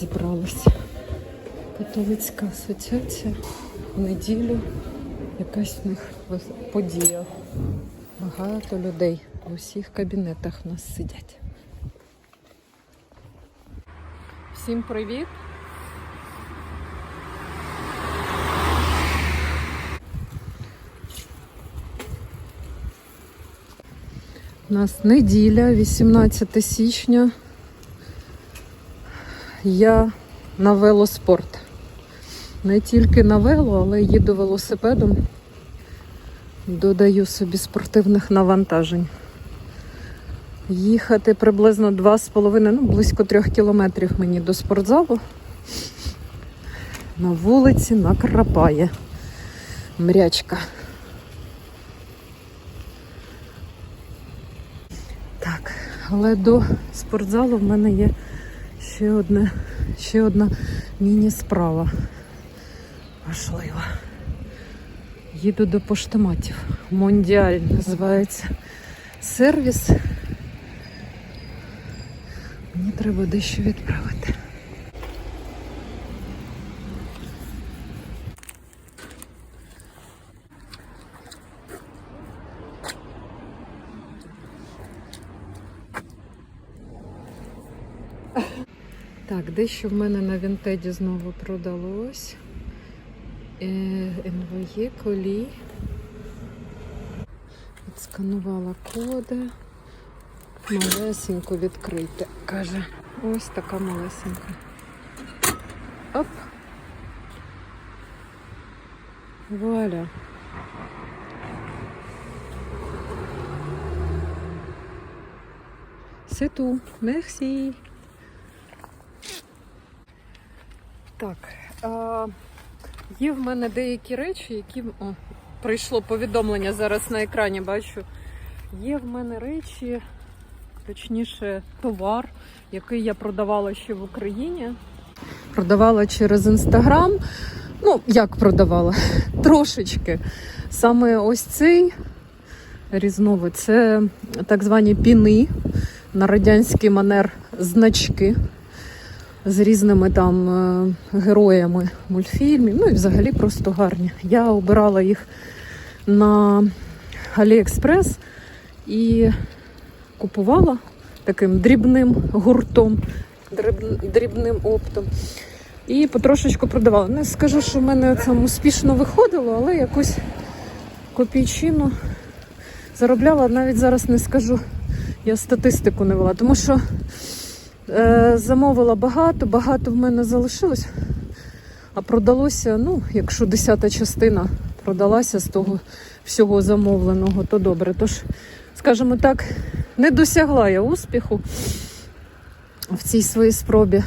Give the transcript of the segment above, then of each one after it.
Зібралася католицька асоціація в неділю. Якась в них подія. Багато людей в усіх кабінетах у нас сидять. Всім привіт! У нас неділя, 18 січня. Я на велоспорт. Не тільки на вело, але їду велосипедом. Додаю собі спортивних навантажень. Їхати приблизно 2,5, ну, близько 3 кілометрів мені до спортзалу. На вулиці накрапає мрячка. Так, але до спортзалу в мене є ще одне, ще одна міні-справа. Важлива. Їду до поштоматів. Мондіаль називається сервіс. Мені треба дещо відправити. Дещо в мене на вінтеді знову продалось. Е, НВЄ, колі. Відсканувала коди. Малесенько відкрити. Каже, ось така малесенька. Оп. Вуаля. Сету. Мерсі. Так. А, є в мене деякі речі, які. О, прийшло повідомлення зараз на екрані, бачу. Є в мене речі, точніше, товар, який я продавала ще в Україні. Продавала через інстаграм. Ну, як продавала? Трошечки. Саме ось цей різновид це так звані піни на радянський манер значки з різними там е, героями мультфільмів. Ну і взагалі просто гарні. Я обирала їх на Аліекспрес і купувала таким дрібним гуртом, дрібним оптом. І потрошечку продавала. Не скажу, що в мене це успішно виходило, але якусь копійчину заробляла. Навіть зараз не скажу, я статистику не вела, тому що замовила багато, багато в мене залишилось, а продалося, ну, якщо десята частина продалася з того всього замовленого, то добре. Тож, скажімо так, не досягла я успіху в цій своїй спробі.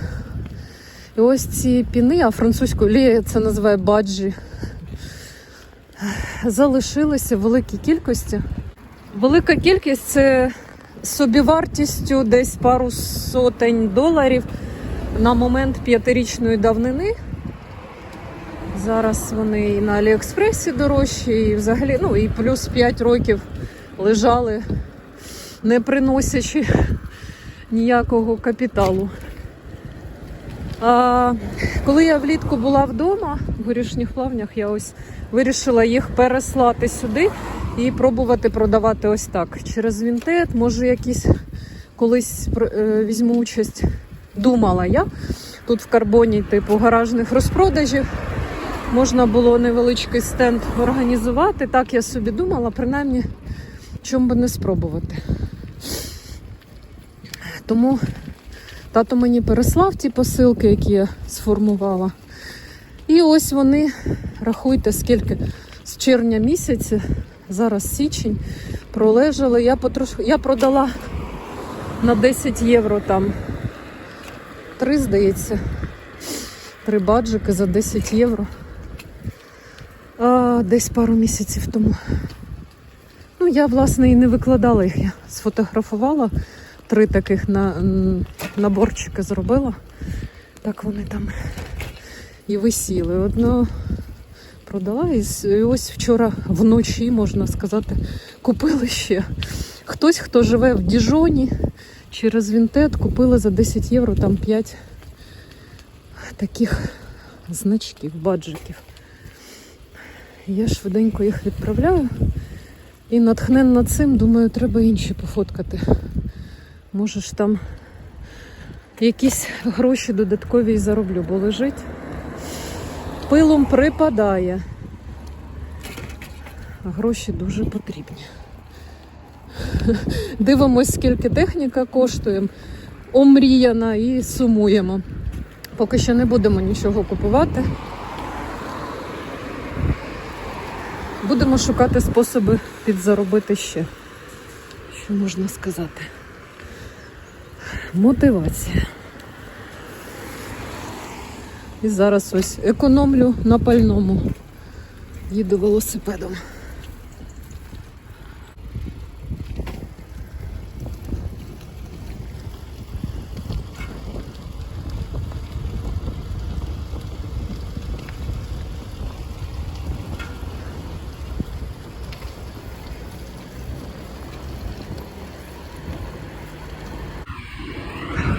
І ось ці піни, а французькою Лія це називає баджі, залишилися в великій кількості. Велика кількість це собівартістю десь пару сотень доларів на момент п'ятирічної давнини. Зараз вони і на Аліекспресі дорожчі, і взагалі, ну і плюс 5 років лежали, не приносячи ніякого капіталу. А, коли я влітку була вдома в горішніх плавнях, я ось вирішила їх переслати сюди і пробувати продавати ось так. Через Вінтет, може, якісь колись е, візьму участь. Думала я. Тут в карбоні, типу, гаражних розпродажів. Можна було невеличкий стенд організувати. Так я собі думала, принаймні, чому би не спробувати. Тому тато мені переслав ті посилки, які я сформувала. І ось вони, рахуйте, скільки з червня місяця, зараз січень, пролежали. Я потрошку, я продала на 10 євро там. Три, здається, три баджики за 10 євро. А, десь пару місяців тому. Ну, я, власне, і не викладала їх. Я сфотографувала три таких на, наборчики зробила. Так вони там і висіли. Одно продала і ось вчора вночі, можна сказати, купили ще Хтось, хто живе в Діжоні, через Вінтет купили за 10 євро там 5 таких значків, баджиків. Я швиденько їх відправляю. І натхненна цим, думаю, треба інші пофоткати. Може ж там якісь гроші додаткові і зароблю, бо лежить. Пилом припадає. Гроші дуже потрібні. Дивимось, скільки техніка коштує. Омріяна і сумуємо. Поки що не будемо нічого купувати. Будемо шукати способи підзаробити ще. Що можна сказати? Мотивація. І зараз ось економлю на пальному. Їду велосипедом.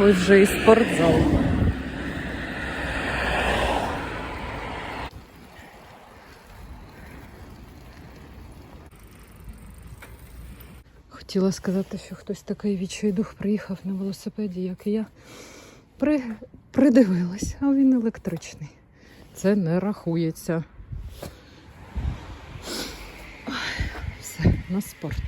Ось вже і спортзал. Хотіла сказати, що хтось такий відчайдух приїхав на велосипеді, як і я. При... Придивилась, а він електричний. Це не рахується. Ой, Все, на спорт.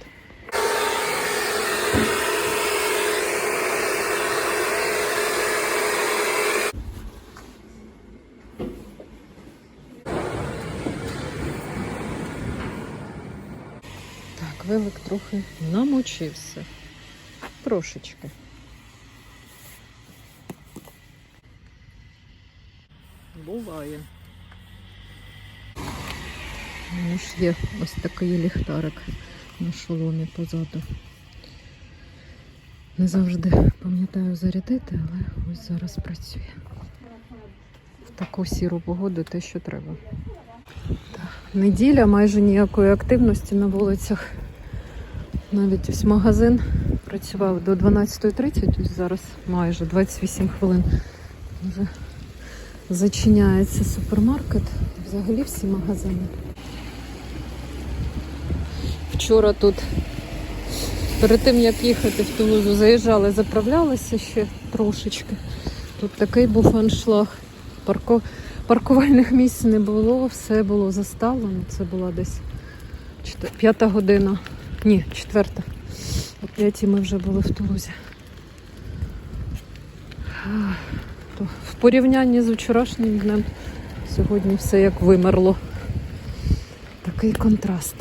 Так, трохи намочився. Трошечки. Буває. У ж є ось такий ліхтарик на шоломі позаду. Не завжди пам'ятаю зарядити, але ось зараз працює. В таку сіру погоду те, що треба. Неділя, майже ніякої активності на вулицях. Навіть ось магазин працював до 12.30, ось зараз майже 28 хвилин. Вже зачиняється супермаркет, взагалі всі магазини. Вчора тут, перед тим як їхати в Тулузу, заїжджали, заправлялися ще трошечки. Тут такий був аншлаг. Парко... Паркувальних місць не було, все було заставлено. Це була десь п'ята година. Ні, четверта. О п'ятій ми вже були в Тулузі. То в порівнянні з вчорашнім днем сьогодні все як вимерло. Такий контраст.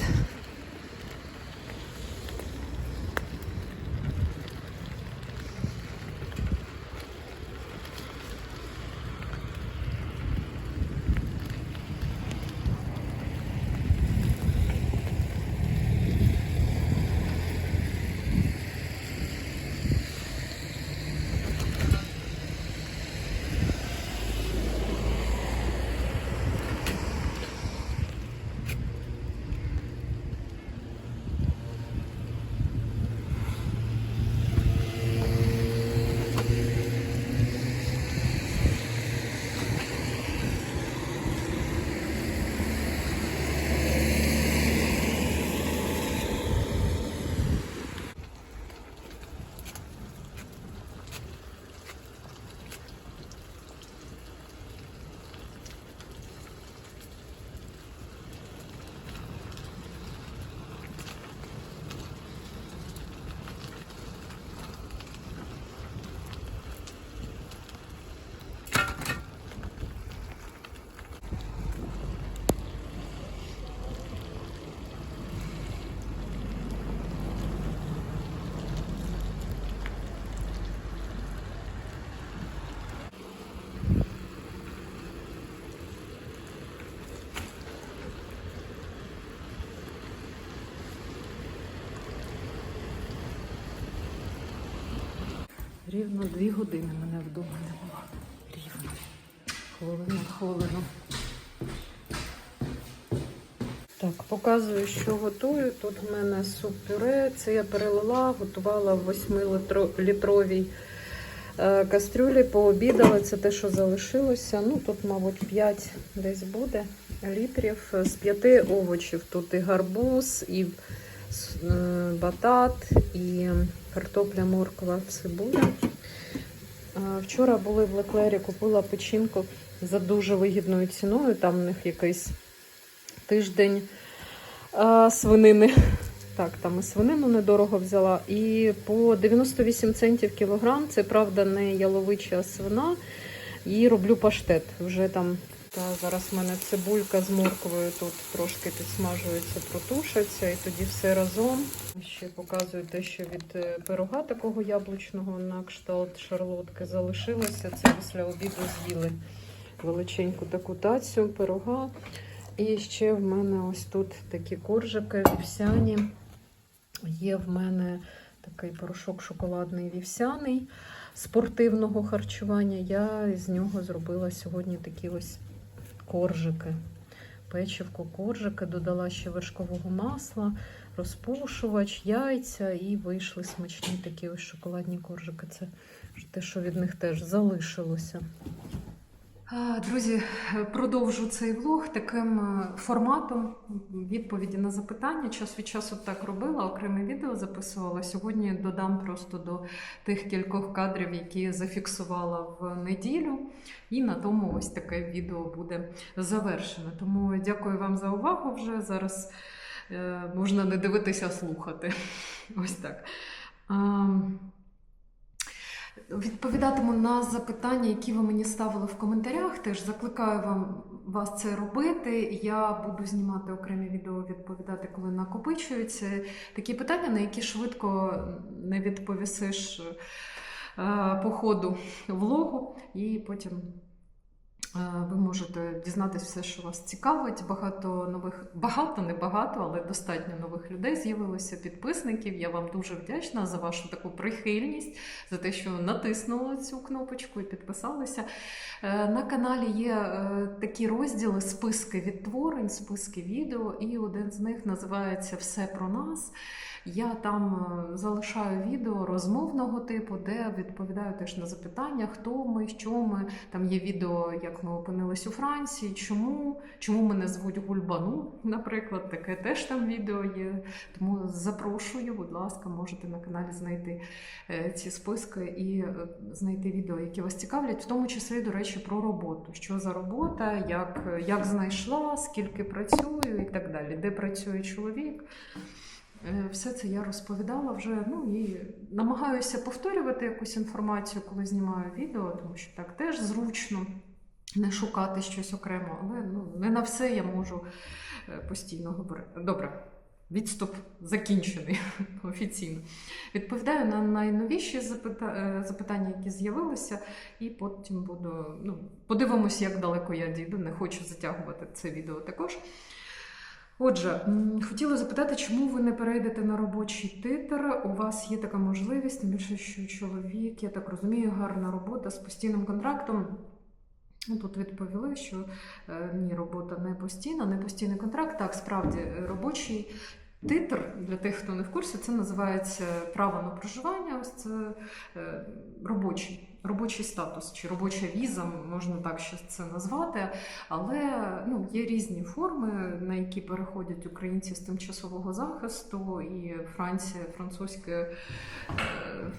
Рівно дві години мене вдома не було. Рівно. Хвилину, хвилину. Так, показую, що готую. Тут в мене суп-пюре. Це я перелила, готувала в 8-літровій е, кастрюлі, пообідала. Це те, що залишилося. Ну, тут, мабуть, 5 десь буде літрів з 5 овочів. Тут і гарбуз, і батат, і картопля, морква, цибуля. Е, Вчора були в Леклері, купила печінку за дуже вигідною ціною. Там в них якийсь тиждень свинини. Так, там і свинину недорого взяла. І по 98 центів кілограм. Це правда не яловича свина. І роблю паштет. Вже там та зараз в мене цибулька з морквою тут трошки підсмажується, протушаться, і тоді все разом. Ще показую те, що від е, пирога такого яблучного на кшталт шарлотки залишилося. Це після обіду з'їли величеньку таку тацю пирога. І ще в мене ось тут такі коржики вівсяні. Є в мене такий порошок шоколадний вівсяний спортивного харчування. Я з нього зробила сьогодні такі ось коржики. Печивку коржики, додала ще вершкового масла, розпушувач, яйця і вийшли смачні такі ось шоколадні коржики. Це те, що від них теж залишилося. А, Друзі, продовжу цей влог таким е, форматом відповіді на запитання. Час від часу так робила, окреме відео записувала. Сьогодні додам просто до тих кількох кадрів, які зафіксувала в неділю. І на тому ось таке відео буде завершено. Тому дякую вам за увагу. Вже зараз е, можна не дивитися, а слухати. Ось так. Відповідатиму на запитання, які ви мені ставили в коментарях. Теж закликаю вам вас це робити. Я буду знімати окремі відео, відповідати, коли накопичуються такі питання, на які швидко не відповісиш е, по ходу влогу, і потім. Е, Ви можете дізнатися все, що вас цікавить. Багато нових, багато, не багато, але достатньо нових людей з'явилося підписників. Я вам дуже вдячна за вашу таку прихильність, за те, що натиснули цю кнопочку і підписалися. Е, На каналі є е, такі розділи, списки відтворень, списки відео, і один з них називається Все про нас. Я там е, залишаю відео розмовного типу, де відповідаю теж на запитання, хто ми, що ми. Там є відео, як ми опинились у Франції, чому, чому мене звуть Гульбану, наприклад, таке теж там відео є. Тому запрошую, будь ласка, можете на каналі знайти е, ці списки і е, знайти відео, які вас цікавлять, в тому числі, до речі, про роботу. Що за робота, як, як знайшла, скільки працюю і так далі, де працює чоловік. Е, Все це я розповідала вже. Ну і намагаюся повторювати якусь інформацію, коли знімаю відео, тому що так теж зручно не шукати щось окремо, але ну, не на все я можу е, постійно говорити. Добре, відступ закінчений офіційно. Відповідаю на найновіші запита... е, запитання, які з'явилися, і потім буду. Ну, подивимося, як далеко я дійду. Не хочу затягувати це відео також. Отже, хотіла запитати, чому ви не перейдете на робочий титр? У вас є така можливість, тим більше, що чоловік, я так розумію, гарна робота з постійним контрактом. Ну, Тут відповіли, що е, ні, робота не постійна, не постійний контракт. Так, справді, е, робочий титр для тих, хто не в курсі, це називається право на проживання. Ось це е, робочий. Робочий статус чи робоча віза, можна так ще це назвати, але ну, є різні форми, на які переходять українці з тимчасового захисту, і Франція, французьке. е,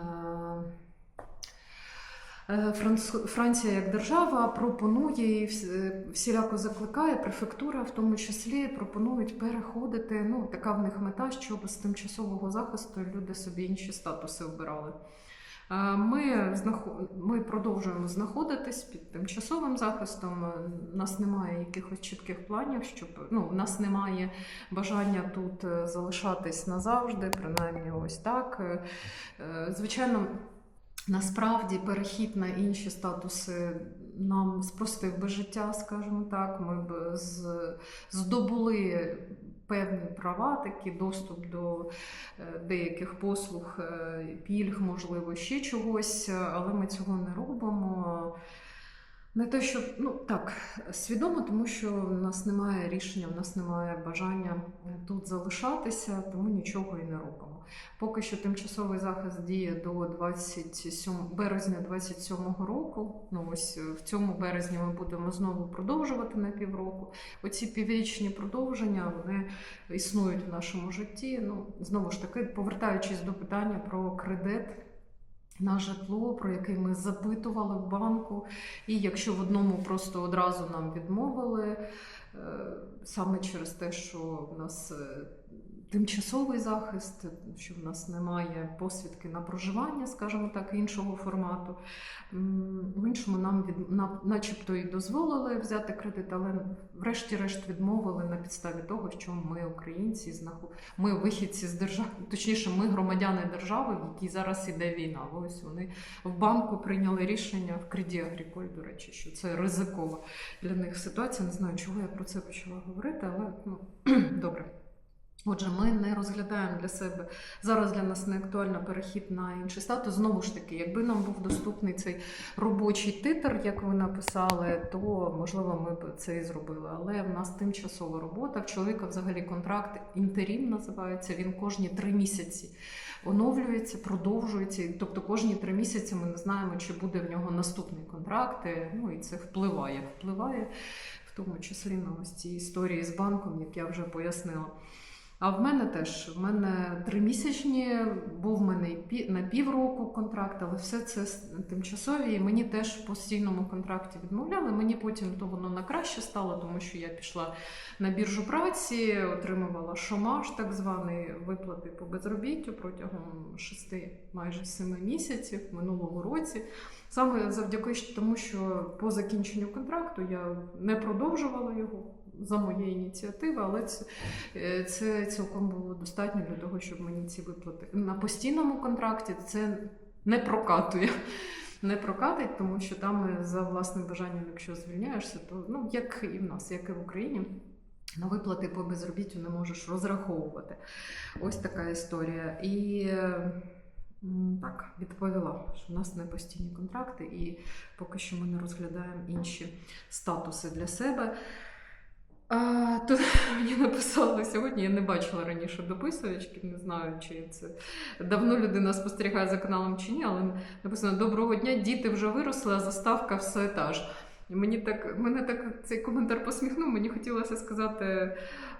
е, Е, Франція як держава пропонує і всіляко закликає, префектура в тому числі пропонують переходити. Ну, така в них мета, щоб з тимчасового захисту люди собі інші статуси обирали. Е, Ми, ми продовжуємо знаходитись під тимчасовим захистом. Е, У нас немає якихось чітких планів, щоб ну, у нас немає бажання тут е, залишатись назавжди, принаймні ось так. Звичайно, Насправді перехід на інші статуси нам спростив би життя, скажімо так. Ми б здобули певні права, такі доступ до е, деяких послуг, е, пільг, можливо, ще чогось, але ми цього не робимо. Не те, що ну так, свідомо, тому що в нас немає рішення, в нас немає бажання тут залишатися, тому нічого і не робимо. Поки що тимчасовий захист діє до 27 березня 27-го року. Ну ось е, в цьому березні ми будемо знову продовжувати на півроку. Оці піврічні продовження вони існують в нашому житті. Ну знову ж таки, повертаючись до питання про кредит. На житло, про яке ми запитували в банку, і якщо в одному просто одразу нам відмовили, е, саме через те, що в нас е, тимчасовий захист, що в нас немає посвідки на проживання, скажімо так, іншого формату. В іншому нам від на- начебто і дозволили взяти кредит, але врешті-решт відмовили на підставі того, що ми українці, знаху- ми вихідці з держави, точніше, ми громадяни держави, в якій зараз іде війна. Ось вони в банку прийняли рішення в Креді Агріколь, до речі, що це ризикова для них ситуація. Не знаю, чого я про це почала говорити, але ну добре. Отже, ми не розглядаємо для себе зараз для нас не актуально перехід на інший статус. Знову ж таки, якби нам був доступний цей робочий титр, як ви написали, то можливо ми б це і зробили. Але в нас тимчасова робота. В чоловіка взагалі контракт інтерім називається. Він кожні три місяці оновлюється, продовжується. Тобто кожні три місяці ми не знаємо, чи буде в нього наступний контракт. Ну і це впливає. Впливає в тому числі на ось ці історії з банком, як я вже пояснила. А в мене теж в мене тримісячні, був в мене на півроку контракт, але все це тимчасові. І мені теж в постійному контракті відмовляли. Мені потім то воно на краще стало, тому що я пішла на біржу праці, отримувала шомаж, так званий виплати по безробіттю протягом шести, майже семи місяців минулого році. Саме завдяки тому, що по закінченню контракту я не продовжувала його за моєї ініціативи, але це, е, це цілком було достатньо для того, щоб мені ці виплати на постійному контракті це не прокатує. Не прокатить, тому що там е, за власним бажанням, якщо звільняєшся, то ну як і в нас, як і в Україні. На виплати по безробіттю не можеш розраховувати. Ось така історія. І так, відповіла, що в нас не постійні контракти, і поки що ми не розглядаємо інші статуси для себе. А, тут мені написали сьогодні, я не бачила раніше дописувачки, не знаю, чи це давно людина спостерігає за каналом чи ні, але написано Доброго дня, діти вже виросли, а заставка все та ж. Мені так, мене так цей коментар посміхнув, мені хотілося сказати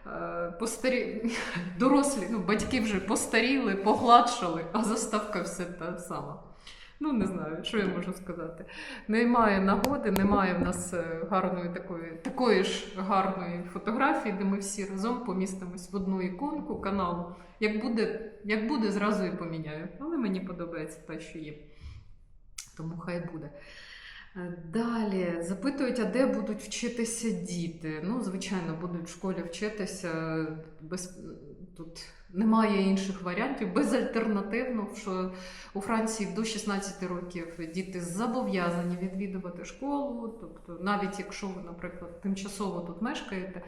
е, постарі... дорослі, ну, батьки вже постаріли, погладшали, а заставка все та сама. Ну, не знаю, що я можу сказати. Немає нагоди, немає в нас е, гарної такої, такої ж гарної фотографії, де ми всі разом помістимось в одну іконку каналу. Як буде, як буде, зразу і поміняю. Але мені подобається те, що є. Тому хай буде. Е, Далі запитують, а де будуть вчитися діти? Ну, звичайно, будуть в школі вчитися. Без... Тут немає інших варіантів. Безальтернативно, що у Франції до 16 років діти зобов'язані відвідувати школу. Тобто, навіть якщо ви, наприклад, тимчасово тут мешкаєте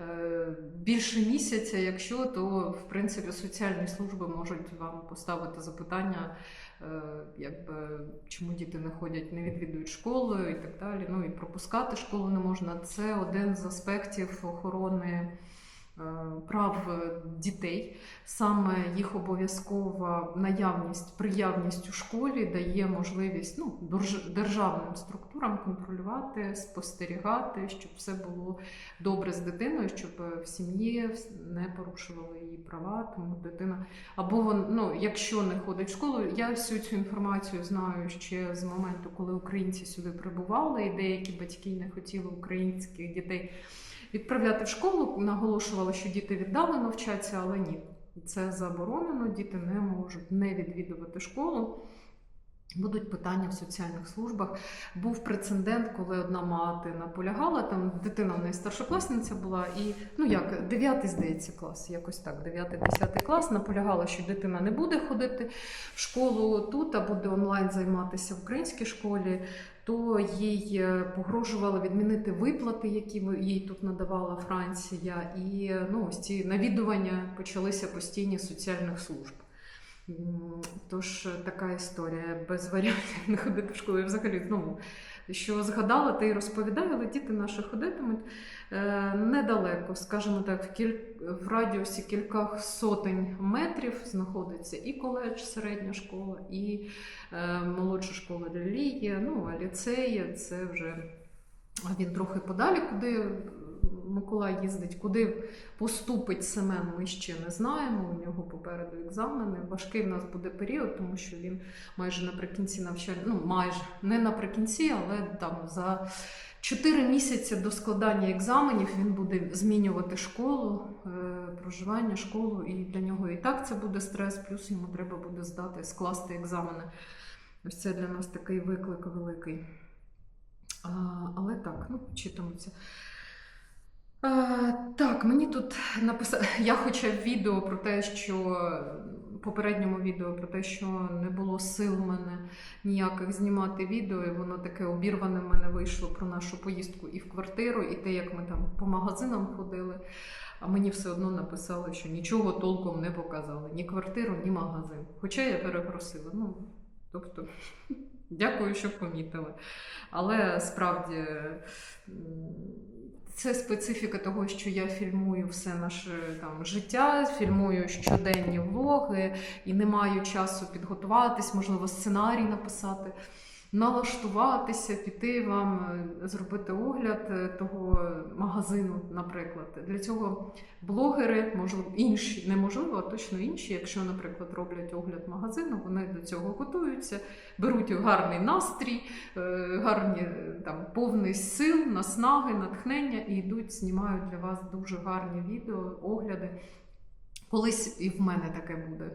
е, більше місяця, якщо, то в принципі соціальні служби можуть вам поставити запитання. Е, якби чому діти не ходять, не відвідують школу і так далі. Ну і пропускати школу не можна. Це один з аспектів охорони прав е, дітей. Саме їх обов'язкова наявність, приявність у школі дає можливість ну, державним структурам контролювати, спостерігати, щоб все було добре з дитиною, щоб в сім'ї не порушували її права, тому дитина або вон, ну, якщо не ходить в школу, я всю цю інформацію знаю ще з моменту, коли українці сюди прибували, і деякі батьки не хотіли українських дітей відправляти в школу, наголошували, що діти віддалено вчаться, але ні. Це заборонено, діти не можуть не відвідувати школу. Будуть питання в соціальних службах. Був прецедент, коли одна мати наполягала, там дитина в неї старшокласниця була, і ну як, 9 здається, клас, якось так, 9-10 клас, наполягала, що дитина не буде ходити в школу тут, а буде онлайн займатися в українській школі, то їй е, погрожували відмінити виплати, які їй тут надавала Франція. І ну, ось ці навідування почалися постійні соціальних служб. Тож е, така історія без варіантів не ходити в школу. І взагалі, ну, що згадала, та й розповідаю, але діти наші ходитимуть е, недалеко, скажімо так, в, кіль... в радіусі кількох сотень метрів знаходиться і коледж, середня школа, і е, молодша школа релігія, ну а ліцеї це вже він трохи подалі, куди Миколай їздить, куди поступить Семен, ми ще не знаємо. У нього попереду екзамени. Важкий в нас буде період, тому що він майже наприкінці навчання, ну майже не наприкінці, але там за 4 місяці до складання екзаменів він буде змінювати школу, е, проживання, школу, і для нього і так це буде стрес, плюс йому треба буде здати, скласти екзамени. Ось це для нас такий виклик великий. А, але так, ну, вчитимуться. Так, мені тут написали. Я хоча відео про те, що попередньому відео про те, що не було сил в мене ніяких знімати відео, і воно таке обірване в мене вийшло про нашу поїздку і в квартиру, і те, як ми там по магазинам ходили. А мені все одно написали, що нічого толком не показали: ні квартиру, ні магазин. Хоча я перепросила. Ну, тобто, дякую, що помітили. Але справді це специфіка того, що я фільмую все наше там життя, фільмую щоденні влоги і не маю часу підготуватись, можливо, сценарій написати, налаштуватися, піти вам, е, зробити огляд е, того магазину, наприклад. Для цього блогери, можливо, інші, неможливо, а точно інші, якщо, наприклад, роблять огляд магазину, вони до цього готуються, беруть гарний настрій, е, гарні там повний сил, наснаги, натхнення і йдуть, знімають для вас дуже гарні відео, огляди. Колись і в мене таке буде.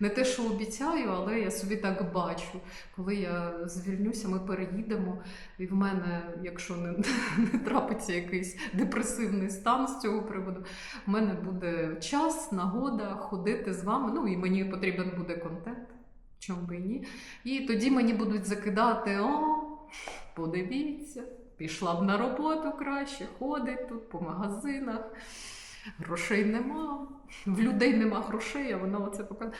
Не те, що обіцяю, але я собі так бачу. Коли я звільнюся, ми переїдемо, і в мене, якщо не, не трапиться якийсь депресивний стан з цього приводу, в мене буде час, нагода ходити з вами. Ну і мені потрібен буде контент, чому би і ні. І тоді мені будуть закидати: о, подивіться, пішла б на роботу краще, ходить тут по магазинах. Грошей нема, в людей нема грошей, а вона оце показує.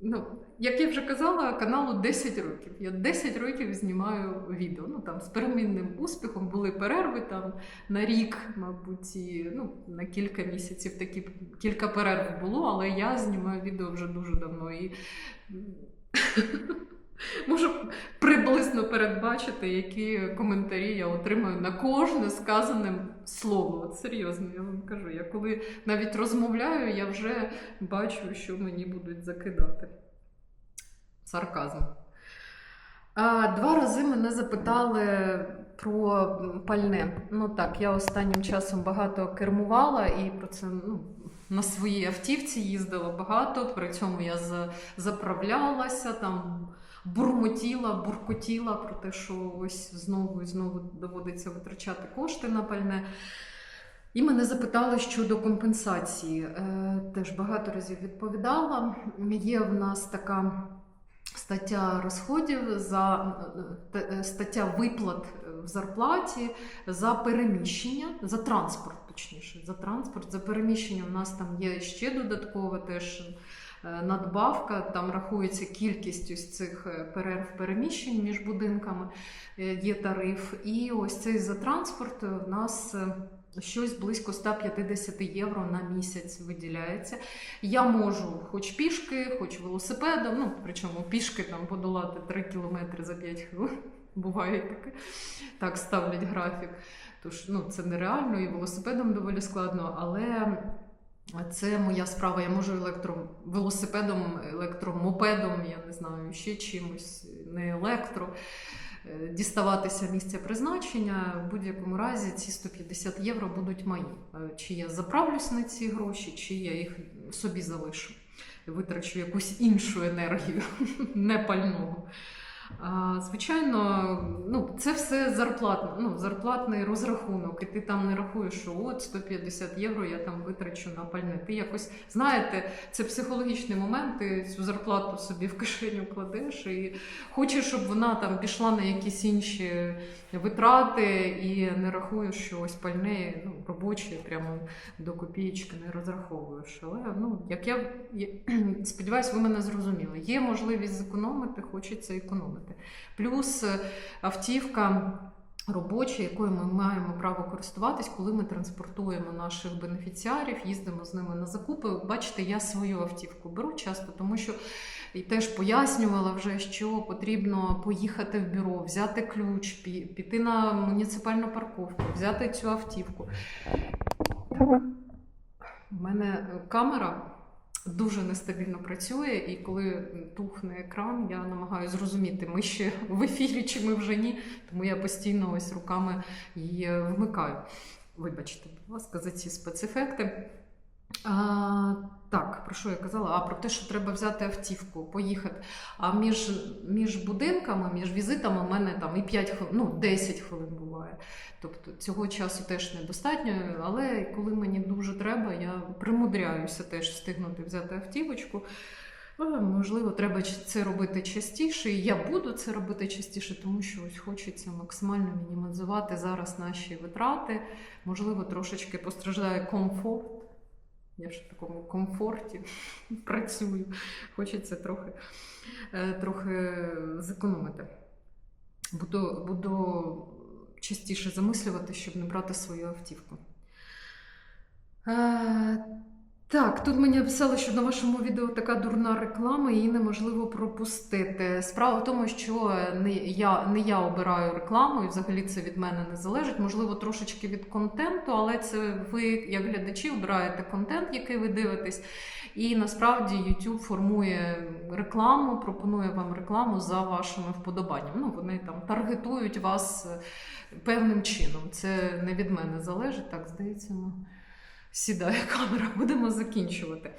Ну, як я вже казала, каналу 10 років. Я 10 років знімаю відео. Ну там з перемінним успіхом були перерви там на рік, мабуть, і, ну, на кілька місяців такі кілька перерв було, але я знімаю відео вже дуже давно і можу приблизно передбачити, які коментарі я отримаю на кожне сказане слово. От серйозно, я вам кажу. Я коли навіть розмовляю, я вже бачу, що мені будуть закидати. Сарказм. Два рази мене запитали про пальне. Ну так, я останнім часом багато кермувала і про це ну, на своїй автівці їздила багато. При цьому я заправлялася, там бурмотіла, буркотіла про те, що ось знову і знову доводиться витрачати кошти на пальне. І мене запитали щодо компенсації. Е, Теж багато разів відповідала. Є в нас така стаття розходів за е, е, стаття виплат в зарплаті за переміщення, за транспорт, точніше, за транспорт, за переміщення. У нас там є ще додаткове теж. Е, Надбавка, там рахується кількість ось цих е, перерв переміщень між будинками, е, є тариф. І ось цей за транспорт в нас щось близько 150 євро на місяць виділяється. Я можу хоч пішки, хоч велосипедом, ну причому пішки там подолати 3 кілометри за 5 хвилин. Буває таке. Так ставлять графік. Тож ну, це нереально, і велосипедом доволі складно, але це моя справа. Я можу електровелосипедом, електромопедом, я не знаю, ще чимось, не електро. е, Діставатися місця призначення в будь-якому разі ці 150 євро будуть мої. Е, Чи я заправлюсь на ці гроші, чи я їх собі залишу, витрачу якусь іншу енергію, не пального. Звичайно, ну, це все зарплатне, ну, зарплатний розрахунок, і ти там не рахуєш, що от 150 євро я там витрачу на пальне. Ти якось знаєте, це психологічний момент, ти цю зарплату собі в кишеню кладеш і хочеш, щоб вона там пішла на якісь інші витрати, і не рахуєш, що ось пальне ну, робоче, прямо до копієчки не розраховуєш. Але ну, як я сподіваюся, ви мене зрозуміли. Є можливість зекономити, хочеться економити. Зекономити. Плюс е, автівка. Робоча, якою ми маємо право користуватись, коли ми транспортуємо наших бенефіціарів, їздимо з ними на закупи. Бачите, я свою автівку беру часто, тому що і теж пояснювала вже, що потрібно поїхати в бюро, взяти ключ, піти на муніципальну парковку, взяти цю автівку. У мене камера дуже нестабільно працює, і коли тухне екран, я намагаюся зрозуміти, ми ще в ефірі чи ми вже ні. Тому я постійно ось руками її вмикаю. Вибачте, будь ласка, за ці спецефекти. А, так, про що я казала? А про те, що треба взяти автівку, поїхати. А між, між будинками, між візитами у мене там і 5 хвилин, ну 10 хвилин буває. Тобто цього часу теж недостатньо, але коли мені дуже треба, я примудряюся теж встигнути взяти автівочку. Можливо, треба це робити частіше, і я буду це робити частіше, тому що ось хочеться максимально мінімізувати зараз наші витрати. Можливо, трошечки постраждає комфорт. Я ж в такому комфорті працюю. Хочеться трохи, е, трохи зекономити. Буду, буду частіше замислювати, щоб не брати свою автівку. Так, тут мені писали, що на вашому відео така дурна реклама, її неможливо пропустити. Справа в тому, що не я, не я обираю рекламу, і взагалі це від мене не залежить. Можливо, трошечки від контенту, але це ви, як глядачі, обираєте контент, який ви дивитесь. І насправді YouTube формує рекламу, пропонує вам рекламу за вашими вподобаннями. Ну, вони там таргетують вас е, певним чином. Це не від мене залежить. Так, здається, ну. Сідає камера, будемо закінчувати.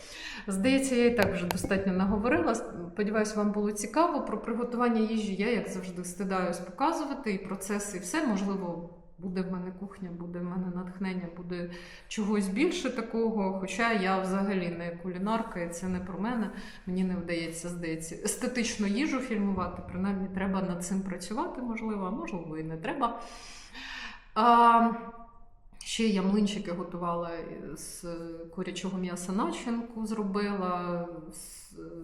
Здається, я і так вже достатньо наговорила. Сподіваюсь, вам було цікаво. Про приготування їжі я, як завжди, стидаюсь показувати і процеси, і все. Можливо, буде в мене кухня, буде в мене натхнення, буде чогось більше такого. Хоча я взагалі не кулінарка, і це не про мене. Мені не вдається, здається, естетичну їжу фільмувати. Принаймні, треба над цим працювати, можливо, а можливо, і не треба. А, Ще я млинчики готувала з курячого м'яса начинку, зробила,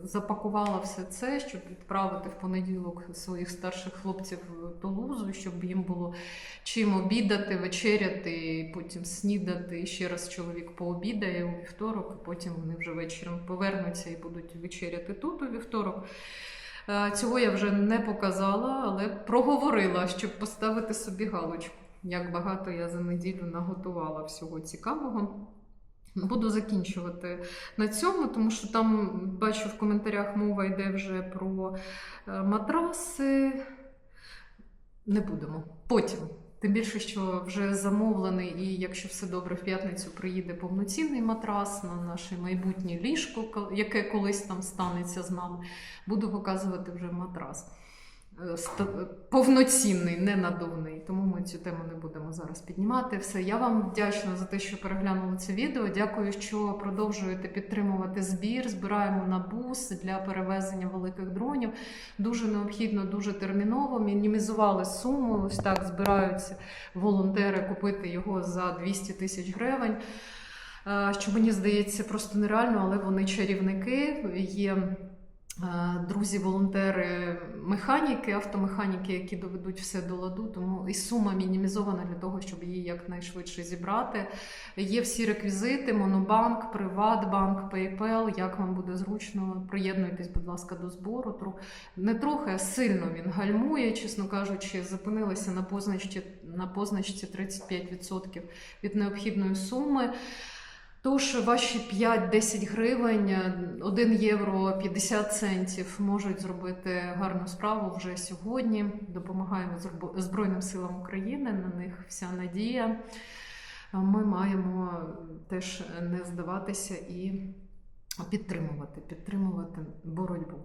запакувала все це, щоб відправити в понеділок своїх старших хлопців в Тулузу, щоб їм було чим обідати, вечеряти, потім снідати. І ще раз чоловік пообідає у вівторок, потім вони вже вечором повернуться і будуть вечеряти тут у вівторок. Е, Цього я вже не показала, але проговорила, щоб поставити собі галочку. Як багато я за неділю наготувала всього цікавого. Буду закінчувати на цьому, тому що там бачу в коментарях мова йде вже про е, матраси. Не будемо. Потім. Тим більше, що вже замовлений, і якщо все добре, в п'ятницю приїде повноцінний матрас на наше майбутнє ліжко, яке колись там станеться з нами. Буду показувати вже матрас. Е, ста- повноцінний, не надувний. Тому ми цю тему не будемо зараз піднімати. Все, я вам вдячна за те, що переглянули це відео. Дякую, що продовжуєте підтримувати збір. Збираємо на бус для перевезення великих дронів. Дуже необхідно, дуже терміново. Мінімізували суму. Ось так збираються волонтери купити його за 200 тисяч гривень. Е, Що мені здається просто нереально, але вони чарівники. Є Е, друзі-волонтери, механіки, автомеханіки, які доведуть все до ладу, тому і сума мінімізована для того, щоб її якнайшвидше зібрати. Є всі реквізити: Монобанк, Приватбанк, PayPal, як вам буде зручно. Приєднуйтесь, будь ласка, до збору. Не трохи, а сильно він гальмує, чесно кажучи, зупинилися на позначці, на позначці 35% від необхідної суми. Тож ваші 5-10 гривень, 1 євро 50 центів можуть зробити гарну справу вже сьогодні. Допомагаємо Збройним силам України. На них вся надія. Ми маємо теж не здаватися і підтримувати, підтримувати боротьбу.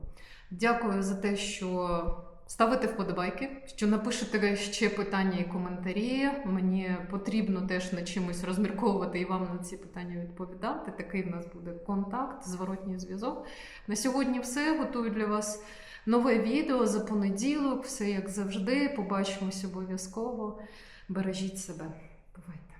Дякую за те, що ставите вподобайки, що напишете ще питання і коментарі. Мені потрібно теж над чимось розмірковувати і вам на ці питання відповідати. Такий в нас буде контакт, зворотній зв'язок. На сьогодні все. Готую для вас нове відео за понеділок. Все як завжди. Побачимось обов'язково. Бережіть себе. Бувайте.